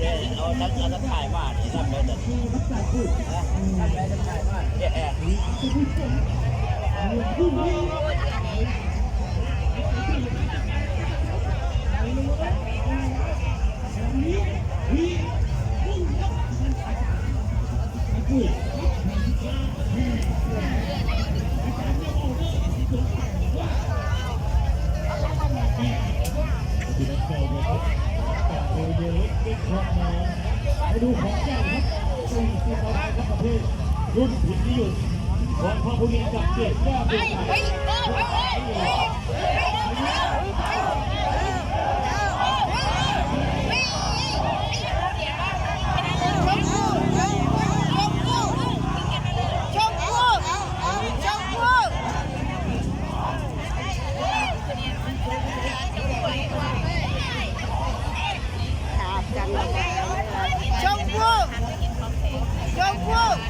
เอาเอาเอาฉันเอาฉันถ่ายมานี่ทำได้แต่ทำได้ฉันถ่ายมา แย่ไปดูของแจ้าครับสี่สิบต่อไปครับประเภทรุ่นผิดนิยมของพระพุทธเจ้าเกียรติแก้วเป็นไทย quote.